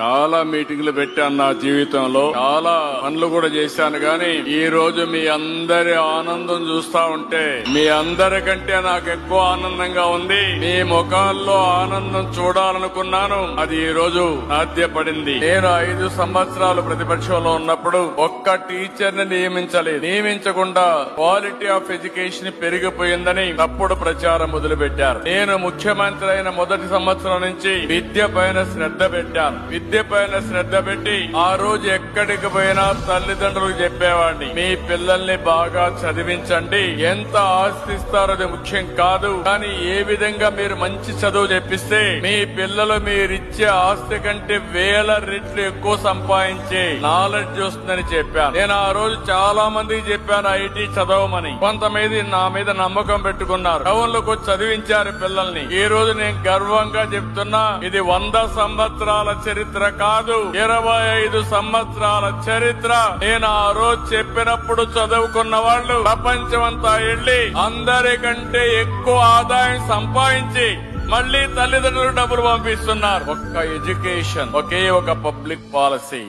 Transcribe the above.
చాలా మీటింగ్లు పెట్టాను నా జీవితంలో. చాలా పనులు కూడా చేశాను కానీ ఈ రోజు మీ అందరి ఆనందం చూస్తా ఉంటే మీ అందరికంటే నాకు ఎక్కువ ఆనందంగా ఉంది. మీ ముఖాల్లో ఆనందం చూడాలనుకున్నాను. అది ఈ రోజు సాధ్యపడింది. నేను ఐదు సంవత్సరాలు ప్రతిపక్షంలో ఉన్నప్పుడు ఒక్క టీచర్ని నియమించలేదు. నియమించకుండా క్వాలిటీ ఆఫ్ ఎడ్యుకేషన్ పెరిగిపోయిందని తప్పుడు ప్రచారం మొదలుపెట్టారు. నేను ముఖ్యమంత్రి అయిన మొదటి సంవత్సరం నుంచి విద్య పైన శ్రద్ధ పెట్టాను. విద్య పైన శ్రద్ధ పెట్టి ఆ రోజు ఎక్కడికి పోయినా తల్లిదండ్రులకు చెప్పేవాడిని. మీ పిల్లల్ని బాగా చదివించండి. ఎంత ఆస్తి ఇస్తారో అది ముఖ్యం కాదు. కానీ ఏ విధంగా మీరు మంచి చదువు చెప్పిస్తే మీ పిల్లలు మీరిచ్చే ఆస్తి కంటే వేల రెట్లు ఎక్కువ సంపాదించే నాలెడ్జ్ వస్తుందని చెప్పాను. నేను ఆ రోజు చాలా మందికి చెప్పాను ఐటీ చదవమని. కొంతమంది నా మీద నమ్మకం పెట్టుకున్నారు. టౌన్ వచ్చి చదివించారు పిల్లల్ని. ఈ రోజు నేను గర్వంగా చెప్తున్నా ఇది వంద సంవత్సరాల చరిత్ర కాదు. ఇరవై ఐదు సంవత్సరాల చరిత్ర నేను ఆ రోజు చెప్పినప్పుడు చదువుకున్న వాళ్ళు ప్రపంచమంతా వెళ్ళి అందరికంటే ఎక్కువ ఆదాయం సంపాదించి మళ్ళీ తల్లిదండ్రులు డబ్బులు పంపిస్తున్నారు. ఒక్క ఎడ్యుకేషన్ ఒకే ఒక పబ్లిక్ పాలసీ.